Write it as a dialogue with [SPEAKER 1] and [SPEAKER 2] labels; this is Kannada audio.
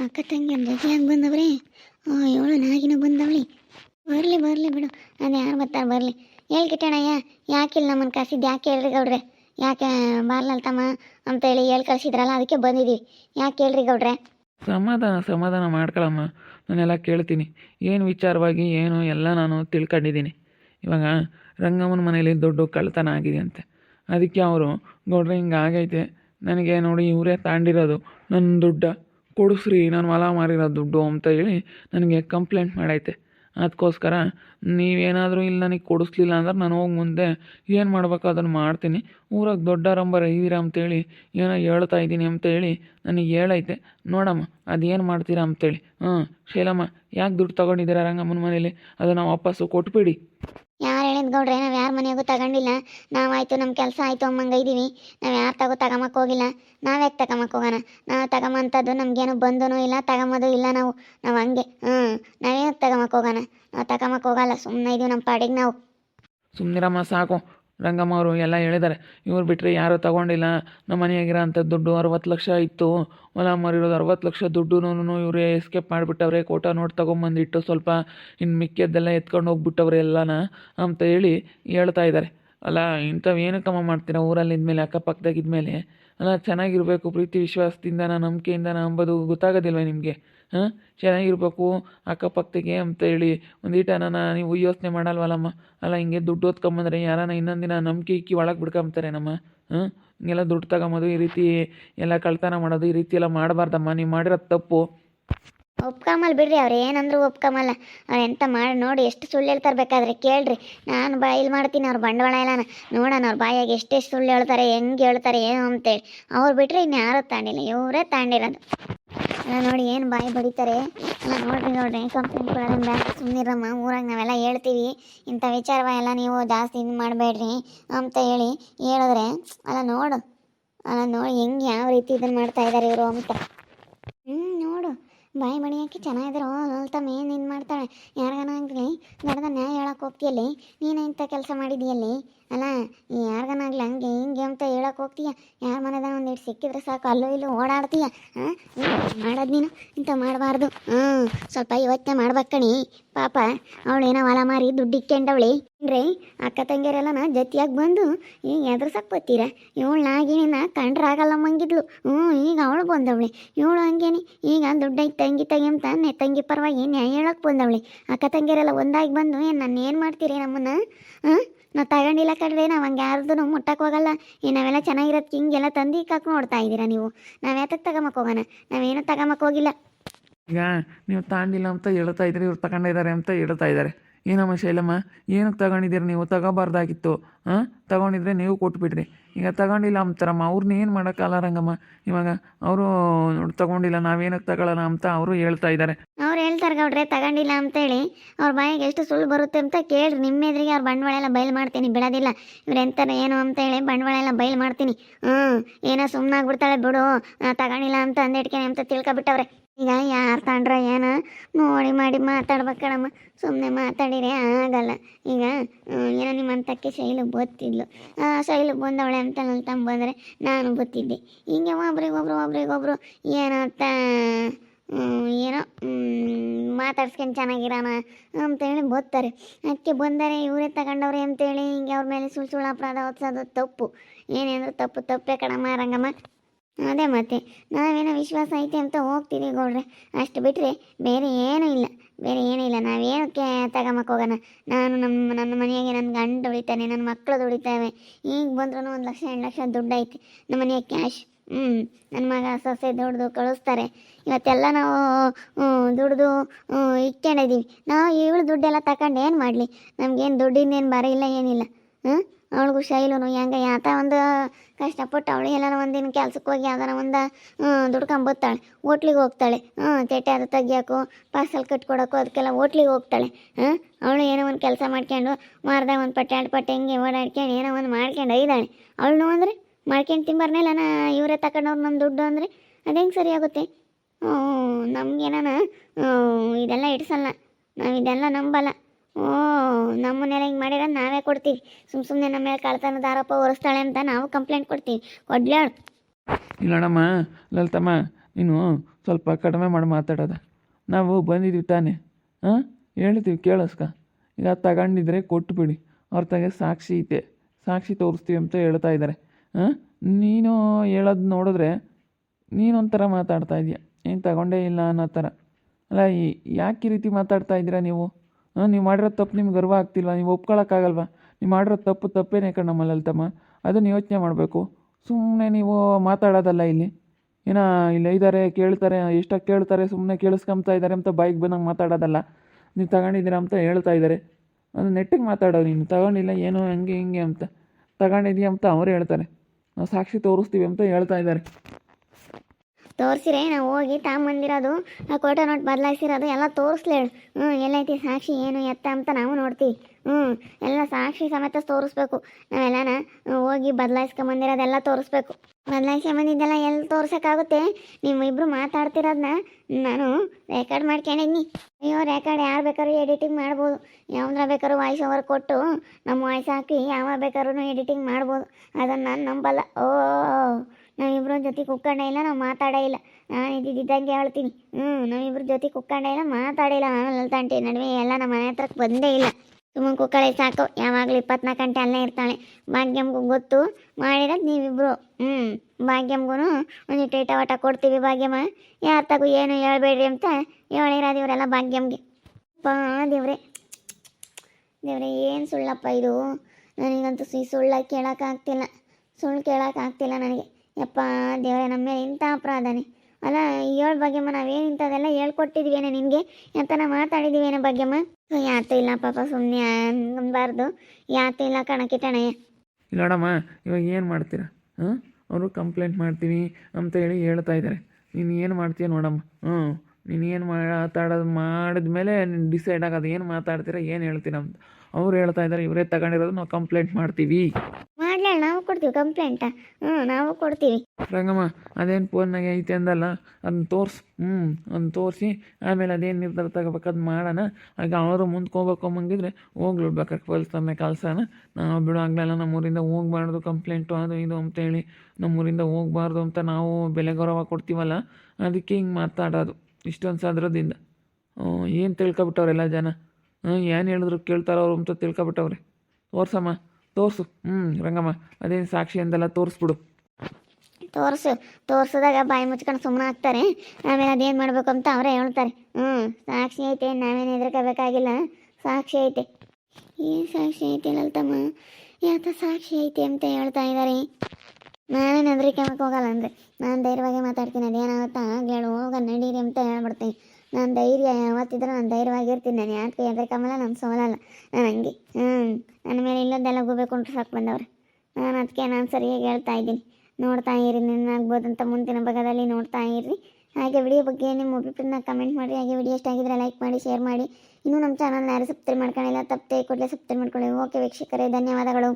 [SPEAKER 1] ಅಕ್ಕ ತಂಗಿ ಜೊತೆಯಾಗಿ ಬಂದವ್ರೆ. ಆ, ಇವಳು ನಾಗಿನ ಬಂದವಳಿ. ಬರಲಿ ಬರಲಿ ಬಿಡು. ಅದು ಯಾರು ಬರ್ತಾರೆ ಬರಲಿ. ಹೇಳಿ ಕಿಟ್ಟಣಯ್ಯ ಯಾಕಿಲ್ಲ ನಮ್ಮನ್ನು ಕಸಿದ್ದು ಯಾಕೆ ಹೇಳ್ರಿ ಗೌಡ್ರೆ? ಯಾಕೆ ಬಾರ್ಲಲ್ತಮ್ಮ ಅಂತೇಳಿ ಹೇಳಿ ಕಳ್ಸಿದ್ರಲ್ಲ ಅದಕ್ಕೆ ಬಂದಿದ್ದೀವಿ ಯಾಕೆ ಹೇಳ್ರಿ ಗೌಡ್ರೆ?
[SPEAKER 2] ಸಮಾಧಾನ ಸಮಾಧಾನ ಮಾಡ್ಕೊಳಮ್ಮ. ನಾನೆಲ್ಲ ಕೇಳ್ತೀನಿ. ಏನು ವಿಚಾರವಾಗಿ, ಏನು, ಎಲ್ಲ ನಾನು ತಿಳ್ಕೊಂಡಿದ್ದೀನಿ. ಇವಾಗ ರಂಗಮ್ಮನ ಮನೇಲಿ ದೊಡ್ಡ ಕಳ್ಳತನ ಆಗಿದೆ ಅಂತೆ ಅದಕ್ಕೆ ಅವರು, ಗೌಡ್ರೆ ಹಿಂಗೆ ಆಗೈತೆ. ನನಗೆ ನೋಡಿ ಇವರೇ ತಾಂಡಿರೋದು. ನನ್ನ ದುಡ್ಡ. ಕೊಡಿಸ್ರಿ, ನಾನು ಹೊಲ ಮಾರಿರೋ ದುಡ್ಡು ಅಂತ ಹೇಳಿ ನನಗೆ ಕಂಪ್ಲೇಂಟ್ ಮಾಡೈತೆ. ಅದಕ್ಕೋಸ್ಕರ ನೀವೇನಾದರೂ ಇಲ್ಲಿ ನನಗೆ ಕೊಡಿಸ್ಲಿಲ್ಲ ಅಂದ್ರೆ ನಾನು ಹೋಗಿ ಮುಂದೆ ಏನು ಮಾಡ್ಬೇಕು ಅದನ್ನು ಮಾಡ್ತೀನಿ. ಊರಾಗ ದೊಡ್ಡರಂಬರ ಇದ್ದೀರಾ ಅಂತೇಳಿ, ಏನೋ ಹೇಳ್ತಾ ಇದ್ದೀನಿ ಅಂತೇಳಿ ನನಗೆ ಹೇಳೈತೆ. ನೋಡಮ್ಮ ಅದೇನು ಮಾಡ್ತೀರಾ ಅಂತೇಳಿ. ಹಾಂ ಶೈಲಮ್ಮ, ಯಾಕೆ ದುಡ್ಡು ತೊಗೊಂಡಿದ್ದೀರಾ ರಂಗಮ್ಮನ ಮನೇಲಿ? ಅದನ್ನು ವಾಪಸ್ಸು ಕೊಟ್ಬಿಡಿ.
[SPEAKER 1] ಹೇಳಿದ್ ಗೌಡ್ರೆ ನಾವು ಯಾರ ಮನೆಯಾಗೂ ತಗೊಂಡಿಲ್ಲ. ನಾವಾಯ್ತು ನಮ್ಮ ಕೆಲಸ ಆಯ್ತು, ಅಮ್ಮಂಗೆ ಇದ್ದೀವಿ. ನಾವು ಯಾರು ತಗೋ ತಗೊಂಬಕ್ ಹೋಗಿಲ್ಲ. ನಾವ್ಯಾಕೆ ತಗೊಂಬಕ್ ಹೋಗೋಣ? ನಾವು ತಗೊಂಬಂಥದ್ದು ನಮಗೇನು ಬಂದೂ ಇಲ್ಲ ತಗೊಂಬೋದು ಇಲ್ಲ ನಾವು. ನಾವು ಹಂಗೆ ಹ್ಞೂ ನಾವೇನಕ್ಕೆ ತಗೊಂಬಕ್ ಹೋಗೋಣ? ನಾವು ತಗೊಂಬಕ್ ಹೋಗಲ್ಲ ಸುಮ್ಮನೆ ಇದೀವಿ ನಮ್ಮ ಪಾಡಿಗೆ ನಾವು.
[SPEAKER 2] ಸುಮ್ಮನಿರಮ್ಮ ಸಾಕು. ರಂಗಮ್ಮ ಅವರು ಎಲ್ಲ ಹೇಳಿದ್ದಾರೆ, ಇವ್ರು ಬಿಟ್ಟರೆ ಯಾರೂ ತಗೊಂಡಿಲ್ಲ. ನಮ್ಮ ಮನೆಯಾಗಿರೋ ಅಂಥ ದುಡ್ಡು ಅರವತ್ತು ಲಕ್ಷ ಇತ್ತು. ಹೊಲ ಮಾರಿರೋದು ಅರವತ್ತು ಲಕ್ಷ ದುಡ್ಡುನೂ ಇವರೇ ಎಸ್ಕೇಪ್ ಮಾಡಿಬಿಟ್ಟವ್ರೆ. ಕೋಟಾ ನೋಟ್ ತೊಗೊಂಬಂದಿಟ್ಟು ಸ್ವಲ್ಪ ಇನ್ನು ಮಿಕ್ಕಿದ್ದೆಲ್ಲ ಎತ್ಕೊಂಡು ಹೋಗ್ಬಿಟ್ಟವ್ರೆ ಎಲ್ಲನ ಅಂತ ಹೇಳಿ ಹೇಳ್ತಾ ಇದ್ದಾರೆ. ಅಲ್ಲ, ಇಂಥವು ಏನಕ್ಕಮ್ಮ ಮಾಡ್ತೀರಾ? ಊರಲ್ಲಿ ಇದ್ಮೇಲೆ ಮೇಲೆ ಇದ್ಮೇಲೆ? ಅಲ್ಲ, ಚೆನ್ನಾಗಿರಬೇಕು, ಪ್ರೀತಿ, ವಿಶ್ವಾಸದಿಂದ, ನಂಬಿಕೆಯಿಂದ, ನಂಬೋದು ಗೊತ್ತಾಗೋದಿಲ್ವ ನಿಮಗೆ? ಚೆನ್ನಾಗಿರ್ಬೇಕು ಅಕ್ಕಪಕ್ಕದಾಗೆ ಅಂತ ಹೇಳಿ. ಒಂದೀಟ ನಾನು ನೀವು ಯೋಚನೆ ಮಾಡಲ್ವಲ್ಲಮ್ಮ? ಅಲ್ಲ, ಹಿಂಗೆ ದುಡ್ಡು ಓದ್ಕೊಂಬಂದ್ರೆ ಯಾರನ ಇನ್ನೊಂದು ದಿನ ನಂಬಿಕೆ ಇಕ್ಕಿ ಒಳಗೆ ಬಿಡ್ಕೊಂಬ್ತಾರೆ ನಮ್ಮ, ಹಾಂ? ಹಿಂಗೆಲ್ಲ ದುಡ್ಡು ತಗೊಂಬೋದು ಈ ರೀತಿ ಎಲ್ಲ ಕಳ್ತನ ಮಾಡೋದು ಈ ರೀತಿ ಎಲ್ಲ ಮಾಡಬಾರ್ದಮ್ಮ. ನೀವು ಮಾಡಿರೋದು ತಪ್ಪು.
[SPEAKER 1] ಒಪ್ಕೊಂಬಲ್ ಬಿಡ್ರಿ ಅವ್ರು, ಏನಂದ್ರು ಒಪ್ಕೊಂಬಲ್ಲ. ಅವ್ರು ಎಂತ ಮಾಡಿ, ನೋಡಿ ಎಷ್ಟು ಸುಳ್ಳು ಹೇಳ್ತಾರೆ ಬೇಕಾದ್ರೆ ಕೇಳ್ರಿ. ನಾನು ಬಾಯಿಲ್ ಮಾಡ್ತೀನಿ ಅವ್ರ ಬಂಡವಾಳ ಎಲ್ಲನ. ನೋಡೋಣ ಅವ್ರ ಬಾಯಾಗ ಎಷ್ಟೆಷ್ಟು ಸುಳ್ಳು ಹೇಳ್ತಾರೆ, ಹೆಂಗೆ ಹೇಳ್ತಾರೆ, ಏನು ಅಂತೇಳಿ. ಅವ್ರು ಬಿಟ್ರೆ ಇನ್ಯಾರೂ ತಾಂಡಿಲ್ಲ, ಇವರೇ ತಾಂಡಿರೋದು. ನೋಡಿ ಏನು ಬಾಯಿ ಬಡಿತಾರೆ. ಅಲ್ಲ ನೋಡ್ರಿ ನೋಡ್ರಿ ಕಂಪ್ಲೇಂಟ್ ಕೊಡೋದ್ರಿಂದ ಸುಮ್ಮನಿರಮ್ಮ ಊರಾಗ ನಾವೆಲ್ಲ ಹೇಳ್ತೀವಿ. ಇಂಥ ವಿಚಾರವ ಎಲ್ಲ ನೀವು ಜಾಸ್ತಿ ಇದು ಮಾಡಬೇಡ್ರಿ ಅಂತ ಹೇಳಿ ಹೇಳಿದ್ರೆ, ಅಲ್ಲ ನೋಡು, ಅಲ್ಲ ನೋಡಿ ಹೆಂಗೆ ಯಾವ ರೀತಿ ಇದನ್ನು ಮಾಡ್ತಾ ಇದ್ದಾರೆ ಇವರು ಅಂತ. ಬಾಯಿ ಬಡಿಯೋಕ್ಕೆ ಚೆನ್ನಾಗಿದ್ರು ಲಲಿತಮ್ಮ ಏನು ಮಾಡ್ತಾಳೆ. ಮಾಡ್ತಾಳೆ ಯಾರಿಗನಾಗಲಿ ನಡೆದ ನ್ಯಾಯ ಹೇಳಕ್ಕೆ ಹೋಗ್ತಿಯಲ್ಲಿ? ನೀನು ಇಂಥ ಕೆಲಸ ಮಾಡಿದೀಯಲ್ಲಿ? ಅಲ್ಲ ಯಾರಿಗನಾಗ್ಲಿ ಹಂಗೆ ಹಿಂಗೆ ಅಂತ ಹೇಳಕ್ಕೆ ಹೋಗ್ತೀಯ? ಯಾರ ಮನೆದಾನ ಒಂದು ಇಟ್ಟು ಸಿಕ್ಕಿದ್ರೆ ಸಾಕು, ಅಲ್ಲೂ ಇಲ್ಲೂ ಓಡಾಡ್ತೀಯ? ಹಾಂ ಮಾಡೋದು ನೀನು. ಇಂಥ ಮಾಡಬಾರ್ದು. ಹ್ಞೂ ಸ್ವಲ್ಪ ಇವತ್ತೇ ಮಾಡ್ಬೇಕಣಿ ಪಾಪ, ಅವಳೇನೋ ಹೊಲ ಮಾರಿ ದುಡ್ಡು ಇಕ್ಕೊಂಡವಳಿ. ರೀ ಅಕ್ಕ ತಂಗಿಯರೆಲ್ಲನ ಜೊತೆಯಾಗಿ ಬಂದು ಈಗ ಎದುರ್ಸಕ್ಕೆ ಬತ್ತೀರ ಇವಳು ನಾಗಿನಿನ ಕಂಡ್ರಾಗಲ್ಲ ಮಂಗಿದ್ಲು. ಹ್ಞೂ, ಈಗ ಅವಳು ಬಂದವಳೆ. ಇವಳು ಹಂಗೇನಿ, ಈಗ ದುಡ್ಡಾಗಿ ತಂಗಿ ತಂಗಿ ಅಂತ ನೆ ತಂಗಿ ಪರವಾಗಿ ನ್ಯಾಯ ಹೇಳಕ್ಕೆ ಬಂದವಳೆ. ಅಕ್ಕ ತಂಗಿಯರೆಲ್ಲ ಒಂದಾಗಿ ಬಂದು, ಏನು ನಾನು ಏನು ಮಾಡ್ತೀರಿ ನಮ್ಮನ್ನು? ಹಾಂ? ನಾವು ತಗೊಂಡಿಲ್ಲ ಕಡ್ರಿ ನಾವು ಹಂಗೆ ಯಾರ್ದು ಮುಟ್ಟಕ್ಕೆ ಹೋಗಲ್ಲ. ಈ ನಾವೆಲ್ಲ ಚೆನ್ನಾಗಿರೋದಕ್ಕೆ ಹಿಂಗೆಲ್ಲ ತಂದು ಕಾಕು ನೋಡ್ತಾ ಇದ್ದೀರಾ ನೀವು. ನಾವು ಯಾತಕ್ಕೆ ತಗೊಂಬಕ್ಕೆ ಹೋಗೋಣ? ನಾವೇನು ತಗೊಂಬಕ್ಕೆ ಹೋಗಿಲ್ಲ.
[SPEAKER 2] ಈಗ ನೀವು ತಾಂಡಿಲ್ಲ ಅಂತ ಹೇಳ್ತಾ ಇದ್ರಿ ಇವ್ರು ತಗೊಂಡಿದ್ದಾರೆ ಅಂತ ಹೇಳ್ತಾ ಇದ್ದಾರೆ ಏನಮ್ಮ ಶೈಲಮ್ಮ? ಏನಕ್ಕೆ ತಗೊಂಡಿದ್ದೀರಿ ನೀವು? ತಗೋಬಾರ್ದಾಗಿತ್ತು. ಹಾಂ ತಗೊಂಡಿದ್ರೆ ನೀವು ಕೊಟ್ಬಿಡ್ರಿ. ಈಗ ತಗೊಂಡಿಲ್ಲ ಅಂತಾರಮ್ಮ. ಅವ್ರನ್ನ ಏನು ಮಾಡೋಕ್ಕಲ್ಲ ರಂಗಮ್ಮ ಇವಾಗ ಅವರು ತಗೊಂಡಿಲ್ಲ, ನಾವೇನಕ್ಕೆ ತಗೊಳ್ಳೋಣ ಅಂತ ಅವರು ಹೇಳ್ತಾ ಇದ್ದಾರೆ
[SPEAKER 1] ಅವ್ರು ಹೇಳ್ತಾರೆ ಗೌಡ್ರೆ, ತಗೊಂಡಿಲ್ಲ ಅಂತೇಳಿ ಅವ್ರ ಬಾಯಿಗೆ ಎಷ್ಟು ಸುಳ್ಳು ಬರುತ್ತೆ ಅಂತ ಕೇಳ್ರಿ. ನಿಮ್ಮ ಎದುರಿಗೆ ಅವ್ರ ಬಂಡವಾಳ ಎಲ್ಲ ಬಯಲು ಮಾಡ್ತೀನಿ. ಬಿಡೋದಿಲ್ಲ. ಇವ್ರು ಎಂತಾರೆ ಏನು ಅಂತೇಳಿ ಬಂಡವಾಳ ಎಲ್ಲ ಬಯಲು ಮಾಡ್ತೀನಿ. ಹ್ಞೂ ಏನೋ ಸುಮ್ಮನಾಗ್ಬಿಡ್ತಾಳೆ ಬಿಡು. ತಗೊಂಡಿಲ್ಲ ಅಂತ ಅಂದಿಟ್ಕೆ ಅಂತ ತಿಳ್ಕೊಬಿಟ್ಟವ್ರೆ. ಈಗ ಯಾರು ತಾಂಡ್ರ ಏನ? ನೋಡಿ ಮಾಡಿ ಮಾತಾಡ್ಬೇಕಳಮ್ಮ ಸುಮ್ಮನೆ ಮಾತಾಡಿರೆ ಆಗಲ್ಲ. ಈಗ ಏನೋ ನಿಮ್ಮ ಅಂತಕ್ಕೆ ಶೈಲು ಬತ್ತಿದ್ಲು. ಶೈಲು ಬಂದವಳೆ ಅಂತ ನನ್ನ ಬಂದರೆ ನಾನು ಬತ್ತಿದ್ದೆ. ಹಿಂಗೆ ಒಬ್ರಿಗೊಬ್ರು ಒಬ್ರಿಗೊಬ್ರು ಏನೋ ಅಂತ ಹ್ಮ್, ಏನೋ ಮಾತಾಡ್ಸ್ಕೊಂಡು ಚೆನ್ನಾಗಿರೋಣ ಅಂತೇಳಿ ಬೋದ್ತಾರೆ ಅದಕ್ಕೆ ಬಂದರೆ ಇವರೇ ತಗೊಂಡವ್ರೆ ಅಂತೇಳಿ ಹಿಂಗೆ ಅವ್ರ ಮೇಲೆ ಸುಳ್ಳು ಸುಳ್ಳು ಅಪರಾಧ ಹೊತ್ಸೋದು ತಪ್ಪು. ಏನೇಂದ್ರೆ ತಪ್ಪು ತಪ್ಪೇ ಕಣಮ್ಮ ರಂಗಮ್ಮ. ಅದೇ ಮತ್ತೆ, ನಾವೇನೋ ವಿಶ್ವಾಸ ಐತೆ ಅಂತ ಹೋಗ್ತೀವಿ ಗೌಡ್ರೆ. ಅಷ್ಟು ಬಿಟ್ಟರೆ ಬೇರೆ ಏನೂ ಇಲ್ಲ. ಬೇರೆ ಏನೂ ಇಲ್ಲ. ನಾವೇನಕ್ಕೆ ತಗೊಂಬಕ್ಕೆ ಹೋಗೋಣ. ನಾನು ನಮ್ಮ, ನನ್ನ ಮನೆಯಾಗೆ ನನ್ನ ಗಂಡ ದುಡಿತಾನೆ ನನ್ನ ಮಕ್ಕಳು ದುಡಿತಾವೆ ಈಗ ಬಂದ್ರೂ ಒಂದು ಲಕ್ಷ ಎರಡು ಲಕ್ಷ ದುಡ್ಡು ಐತೆ. ನಮ್ಮ ಮನೆಯ ಕ್ಯಾಶ್ ಹ್ಞೂ ನನ್ನ ಮಗ ಸೊಸೆ ದುಡ್ದು ಕಳಿಸ್ತಾರೆ. ಇವತ್ತೆಲ್ಲ ನಾವು ದುಡ್ದು ಇಟ್ಕೊಂಡಿದ್ದೀವಿ. ನಾವು ಇವಳು ದುಡ್ಡೆಲ್ಲ ತಗೊಂಡು ಏನು ಮಾಡಲಿ? ನಮಗೇನು ದುಡ್ಡಿಂದೇನು ಬರ ಇಲ್ಲ, ಏನಿಲ್ಲ. ಹಾಂ ಅವಳಿಗೂ ಶೈಲುನು, ಹೆಂಗೆ ಯಾತ ಒಂದು ಕಷ್ಟಪಟ್ಟು ಅವಳು ಎಲ್ಲಾರ ಒಂದಿನ ಕೆಲ್ಸಕ್ಕೆ ಹೋಗಿ ಯಾವ್ದಾರ ಒಂದು ದುಡ್ಕೊಂಬತ್ತಾಳೆ ಓಟ್ಲಿಗೆ ಹೋಗ್ತಾಳೆ. ಹ್ಞೂ ತೆಟ್ಟೆ ಅದು ತೆಗಿಯೋಕು ಪಾರ್ಸಲ್ ಕಟ್ಕೊಡೋಕು ಅದಕ್ಕೆಲ್ಲ ಓಟ್ಲಿಗೆ ಹೋಗ್ತಾಳೆ. ಹಾಂ ಅವಳು ಏನೋ ಒಂದು ಕೆಲಸ ಮಾಡ್ಕೊಂಡು ವಾರದಾಗ ಒಂದು ಪಟ್ಟೆ, ಎರಡು ಪಟ್ಟೆ ಹಿಂಗೆ ಓಡಾಡ್ಕೊಂಡು ಏನೋ ಒಂದು ಮಾಡ್ಕೊಂಡು ಐದಾಳೆ ಅವಳು ಅಂದರೆ ಮಾಡ್ಕೊಂಡು ತಿಂಬರ್ನೆಲ್ಲ ನಾ ಇವರೇ ತಗೊಂಡವ್ರು ನಮ್ಮ ದುಡ್ಡು ಅಂದರೆ ಅದು ಹೆಂಗೆ ಸರಿ ಆಗುತ್ತೆ? ಏನಾನ ಇದೆಲ್ಲ ಇಡ್ಸಲ್ಲ. ನಾವು ಇದೆಲ್ಲ ನಂಬಲ್ಲ. ಓ ನಮ್ಮ ಮನೇಲಿ ಹಿಂಗೆ ಮಾಡಿರ ನಾವೇ ಕೊಡ್ತೀವಿ. ಸುಮ್ಮ ಸುಮ್ಮನೆ ನಮ್ಮ ಮೇಲೆ ಕಳ್ತನದ ಆರೋಪ ಹೊರಿಸ್ತಾಳೆ ಅಂತ ನಾವು ಕಂಪ್ಲೇಂಟ್ ಕೊಡ್ತೀವಿ.
[SPEAKER 2] ಇಲ್ಲ ನೋಡಮ್ಮ ಲಲಿತಮ್ಮ, ನೀನು ಸ್ವಲ್ಪ ಕಡಿಮೆ ಮಾಡಿ ಮಾತಾಡೋದ. ನಾವು ಬಂದಿದ್ದೀವಿ ತಾನೇ. ಹಾಂ ಹೇಳ್ತೀವಿ, ಕೇಳಿಸ್ಕ. ಈಗ ತಗೊಂಡಿದ್ರೆ ಕೊಟ್ಬಿಡಿ. ಅವ್ರ ತಗೆ ಸಾಕ್ಷಿ ಐತೆ. ಸಾಕ್ಷಿ ತೋರಿಸ್ತೀವಿ ಅಂತ ಹೇಳ್ತಾ ಇದ್ದಾರೆ ಹಾಂ ನೀನು ಹೇಳೋದು ನೋಡಿದ್ರೆ ನೀನೊಂಥರ ಮಾತಾಡ್ತಾ ಇದೀಯ. ಏನು ತಗೊಂಡೇ ಇಲ್ಲ ಅನ್ನೋ ಥರ. ಅಲ್ಲ ಯಾಕೆ ಈ ರೀತಿ ಮಾತಾಡ್ತಾ ಇದ್ದೀರಾ ನೀವು? ನೀವು ಮಾಡಿರೋ ತಪ್ಪು ನಿಮ್ಗೆ ಗರ್ವ ಆಗ್ತಿಲ್ಲ, ನೀವು ಒಪ್ಕೊಳ್ಳೋಕ್ಕಾಗಲ್ವ ನೀವು ಮಾಡಿರೋ ತಪ್ಪು ತಪ್ಪೇನೆ ಕಣಮ್ಮ ಲಲಿತಮ್ಮ ಅದನ್ನು ಯೋಚನೆ ಮಾಡಬೇಕು. ಸುಮ್ಮನೆ ನೀವು ಮಾತಾಡೋದಲ್ಲ ಇಲ್ಲಿ. ಏನೋ, ಇಲ್ಲಿ ಇದ್ದಾರೆ ಕೇಳ್ತಾರೆ ಎಷ್ಟಾಗಿ ಕೇಳ್ತಾರೆ ಸುಮ್ಮನೆ ಕೇಳಿಸ್ಕೊಂತ ಇದ್ದಾರೆ ಅಂತ ಬೈಕ್ ಬಂದಂಗೆ ಮಾತಾಡೋದಲ್ಲ. ನೀವು ತಗೊಂಡಿದ್ದೀರಾ ಅಂತ ಹೇಳ್ತಾ ಇದ್ದಾರೆ ಅದು ನೆಟ್ಟಿಗೆ ಮಾತಾಡೋ ನೀನು. ತಗೊಂಡಿಲ್ಲ, ಏನೋ, ಹಂಗೆ, ಹಿಂಗೆ ಅಂತ. ತಗೊಂಡಿದ್ದೀಯ ಅಂತ ಅವರು ಹೇಳ್ತಾರೆ. ನಾವು ಸಾಕ್ಷಿ ತೋರಿಸ್ತೀವಿ ಅಂತ ಹೇಳ್ತಾ ಇದ್ದಾರೆ
[SPEAKER 1] ತೋರಿಸಿರೆ, ನಾವು ಹೋಗಿ ತಾಂಬಂದಿರೋದು ಆ ಕೋಟೆ ನೋಟ್ ಬದಲಾಯಿಸಿರೋದು ಎಲ್ಲ ತೋರಿಸ್ಲೇಳು ಹ್ಞೂ ಎಲ್ಲೈತಿ, ಸಾಕ್ಷಿ ಏನು, ಎತ್ತ ಅಂತ ನಾವು ನೋಡ್ತೀವಿ. ಹ್ಞೂ ಎಲ್ಲ ಸಾಕ್ಷಿ ಸಮೇತ ತೋರಿಸ್ಬೇಕು. ನಾವೆಲ್ಲನ ಹೋಗಿ ಬದಲಾಯಿಸ್ಕೊಂಬಂದಿರೋದೆಲ್ಲ ತೋರಿಸ್ಬೇಕು. ಬದಲಾಯಿಸ್ಕೊಂಬಂದಿದ್ದೆಲ್ಲ ಎಲ್ಲಿ ತೋರ್ಸೋಕ್ಕಾಗುತ್ತೆ? ನೀವು ಇಬ್ಬರು ಮಾತಾಡ್ತಿರೋದನ್ನ ನಾನು ರೆಕಾರ್ಡ್ ಮಾಡ್ಕೊಂಡಿದ್ನಿ ಅಯ್ಯೋ ರೆಕಾರ್ಡ್ ಯಾರು ಬೇಕಾದ್ರೂ ಎಡಿಟಿಂಗ್ ಮಾಡ್ಬೋದು. ಯಾವ್ದ್ರ ಬೇಕಾದ್ರೂ ವಾಯ್ಸ್ ಓವರ್ ಕೊಟ್ಟು ನಮ್ಮ ವಾಯ್ಸ್ ಹಾಕಿ ಯಾವ ಬೇಕಾದ್ರೂ ಎಡಿಟಿಂಗ್ ಮಾಡ್ಬೋದು. ಅದನ್ನು ನಾನು ನಂಬಲ್ಲ. ಓ ನಾವಿಬ್ರ ಜೊತೆ ಕುಕ್ಕಂಡೇ ಇಲ್ಲ, ನಾವು ಮಾತಾಡೇ ಇಲ್ಲ. ನಾನು ಇದ್ದಿದ್ದಂಗೆ ಹೇಳ್ತೀನಿ. ಹ್ಞೂ ನಾವಿಬ್ರ ಜೊತೆ ಕುಕ್ಕಂಡೇ ಇಲ್ಲ, ಮಾತಾಡೇ ಇಲ್ಲ. ನಾನು ಲಲಿತಾಂಟಿ ನಡುವೆ ಎಲ್ಲ ನಮ್ಮ ಮನೆ ಹತ್ರಕ್ಕೆ ಬಂದೇ ಇಲ್ಲ. ಸುಮ್ಮನೆ ಕುಕ್ಕಳೆ ಸಾಕು, ಯಾವಾಗಲೂ ಇಪ್ಪತ್ನಾಲ್ಕು ಗಂಟೆ ಅಲ್ಲೇ ಇರ್ತಾಳೆ. ಭಾಗ್ಯಮ್ಗೂ ಗೊತ್ತು, ಮಾಡಿರೋದು ನೀವಿಬ್ರು. ಹ್ಞೂ ಭಾಗ್ಯಮ್ಗೂ ಒಂದು ಟೇಟ ವಟ ಕೊಡ್ತೀವಿ ಭಾಗ್ಯಮ್ಮ. ಯಾರ ತಗು ಏನು ಹೇಳ್ಬೇಡ್ರಿ ಅಂತ ಹೇಳಿರೋದು ಇವರೆಲ್ಲ ಭಾಗ್ಯಮ್ಗೆ. ಪಾ ದೇವ್ರೆ. ದೇವ್ರೆ, ಏನು ಸುಳ್ಳಪ್ಪ ಇದು? ನನಗಂತೂ ಸಿ ಸುಳ್ಳ ಕೇಳೋಕ್ಕಾಗ್ತಿಲ್ಲ ಸುಳ್ಳು ಕೇಳೋಕ್ಕಾಗ್ತಿಲ್ಲ ನನಗೆ. ಯಪ್ಪ, ದೇವರೇ, ನಮ್ಮ ಮೇಲೆ ಇಂಥ ಅಪರಾಧನೆ. ಅಲ್ಲ ಏಳು ಭಾಗ್ಯಮ್ಮ, ನಾವೇನು ಇಂಥದ್ದೆಲ್ಲ ಹೇಳ್ಕೊಟ್ಟಿದ್ವೇನೆ ನಿನಗೆ? ಎಂತನ ಏನೋ ಭಾಗ್ಯಮ್ಮ? ಯಾತು ಇಲ್ಲ ಪಾಪ ಸುಮ್ಮನೆ ಅನ್ಬಾರ್ದು. ಯಾತು ಇಲ್ಲ ಕಣಕಿಟಣಯ್ಯ
[SPEAKER 2] ಇಲ್ಲ ನೋಡಮ್ಮ, ಇವಾಗ ಏನು ಮಾಡ್ತೀರಾ? ಹಾಂ? ಅವರು ಕಂಪ್ಲೇಂಟ್ ಮಾಡ್ತೀವಿ ಅಂತ ಹೇಳಿ ಹೇಳ್ತಾ ಇದ್ದಾರೆ. ನೀನು ಏನು ಮಾಡ್ತೀಯ ನೋಡಮ್ಮ? ಹ್ಞೂ ನೀನು ಏನು ಮಾತಾಡೋದು ಮಾಡಿದ ಮೇಲೆ ಡಿಸೈಡ್ ಆಗೋದು ಏನು ಮಾತಾಡ್ತೀರಾ, ಏನು ಹೇಳ್ತೀರ ಅಂತ. ಅವ್ರು ಹೇಳ್ತಾ ಇದ್ದಾರೆ, ಇವರೇ ತಗೊಂಡಿರೋದು, ನಾವು ಕಂಪ್ಲೇಂಟ್ ಮಾಡ್ತೀವಿ.
[SPEAKER 1] ಕೊಡ್ತೀವಿ ಕಂಪ್ಲೇಂಟ ಹ್ಞೂ ನಾವು ಕೊಡ್ತೀವಿ.
[SPEAKER 2] ರಂಗಮ್ಮ, ಅದೇನು ಫೋನ್ನಾಗೆ ಐತೆ ಅಂದಲ್ಲ ಅದನ್ನ ತೋರಿಸು. ಹ್ಞೂ ಅದನ್ನ ತೋರಿಸಿ, ಆಮೇಲೆ ಅದೇನು ನಿರ್ಧಾರ ತಗೋಬೇಕು ಅದು ಮಾಡೋಣ. ಆಗ ಅವರು ಅಂಬಂಗಿದ್ರೆ ಹೋಗ್ಬಿಡ್ಬೇಕಾರೆ ತಮ್ಮ ಕಲ್ಸಾನ ನಾವು ಬಿಡು ಆಗ್ಲೆಲ್ಲ ನಮ್ಮೂರಿಂದ ಹೋಗ್ಬಾರ್ದು ಕಂಪ್ಲೇಂಟು ಅದು ಇದು ಅಂತೇಳಿ. ನಮ್ಮೂರಿಂದ ಹೋಗ್ಬಾರ್ದು ಅಂತ ನಾವು ಬೆಲೆ ಗೌರವ ಕೊಡ್ತೀವಲ್ಲ, ಅದಕ್ಕೆ ಹಿಂಗೆ ಮಾತಾಡೋದು. ಇಷ್ಟೊಂದು ಸದ್ರದಿಂದ. ಏನು ತಿಳ್ಕೊಬಿಟ್ಟವ್ರೆಲ್ಲ ಜನ? ಏನು ಹೇಳಿದ್ರು ಕೇಳ್ತಾರೋ ಅವ್ರು ಅಂತ ತಿಳ್ಕೊಬಿಟ್ಟವ್ರೆ. ತೋರ್ಸಮ್ಮ. ತೋರಿಸು. ಹ್ಞೂ ರಂಗಮ್ಮ, ಅದೇನು ಸಾಕ್ಷಿ ಅಂದೆಲ್ಲ ತೋರಿಸ್ಬಿಡು.
[SPEAKER 1] ತೋರಿಸು. ತೋರಿಸಿದಾಗ ಬಾಯಿ ಮುಚ್ಕೊಂಡು ಸುಮ್ಮನೆ ಆಗ್ತಾರೆ. ಆಮೇಲೆ ಅದೇನು ಮಾಡಬೇಕು ಅಂತ ಅವರೇ ಹೇಳ್ತಾರೆ. ಹ್ಞೂ ಸಾಕ್ಷಿ ಐತೆ, ನಾವೇನು ಹೆದರ್ಕೋಬೇಕಾಗಿಲ್ಲ. ಸಾಕ್ಷಿ ಐತೆ. ಏನು ಸಾಕ್ಷಿ ಐತೆ ಲಲಿತಮ್ಮ? ಯಾತ ಸಾಕ್ಷಿ ಐತೆ ಅಂತ ಹೇಳ್ತಾ ಇದ್ದಾರೆ ನಾನೇನು ಹೆದರಿಕೆ ಹೋಗಲ್ಲ ಅಂದರೆ. ನಾನು ಧೈರ್ಯವಾಗಿ ಮಾತಾಡ್ತೀನಿ. ಅದೇನಾಗುತ್ತಾ? ಹೇಳು ಹೋಗ, ನಡೀರಿ ಅಂತ ಹೇಳ್ಬಿಡ್ತೀನಿ. ನಾನು ಧೈರ್ಯ, ಯಾವತ್ತಿದ್ರೂ ನಾನು ಧೈರ್ಯವಾಗಿರ್ತೀನಿ ನಾನು ಯಾಕೆ ಹೆದರ್ಕೊಂಬಲ್ಲ ನಾನು ಸೋಲಲ್ಲ. ನಾನು ಹಂಗೆ ಹ್ಞೂ ನನ್ನ ಮೇಲೆ ಇಲ್ಲದೆಲ್ಲ ಹೋಗ್ಬೇಕು ಅಂತ ಸಾಕು ಬಂದವ್ರೆ. ನಾನು ಅದಕ್ಕೆ ನಾನು ಸರಿಯಾಗಿ ಹೇಳ್ತಾ ಇದ್ದೀನಿ. ನೋಡ್ತಾ ಇರಿ ಆಗ್ಬೋದು ಅಂತ ಮುಂದಿನ ಭಾಗದಲ್ಲಿ ನೋಡ್ತಾ ಇರಿ. ಹಾಗೆ ವಿಡಿಯೋ ಬಗ್ಗೆ ನಿಮ್ಮ ಅಭಿಪ್ರಾಯನ ಕಮೆಂಟ್ ಮಾಡಿ, ಹಾಗೆ ವಿಡಿಯೋ ಇಷ್ಟ ಆಗಿದ್ರೆ ಲೈಕ್ ಮಾಡಿ ಶೇರ್ ಮಾಡಿ. ಇನ್ನೂ ನಮ್ಮ ಚಾನಲ್ನ ಯಾರು ಸಬ್ಸ್ಕ್ರೈಬ್ ಮಾಡ್ಕೊಂಡಿಲ್ಲ, ತಪ್ಪದೆ ಕೂಡಲೇ ಸಬ್ಸ್ಕ್ರೈಬ್ ಮಾಡ್ಕೊಳ್ಳಿ. ಓಕೆ ವೀಕ್ಷಕರೇ, ಧನ್ಯವಾದಗಳು.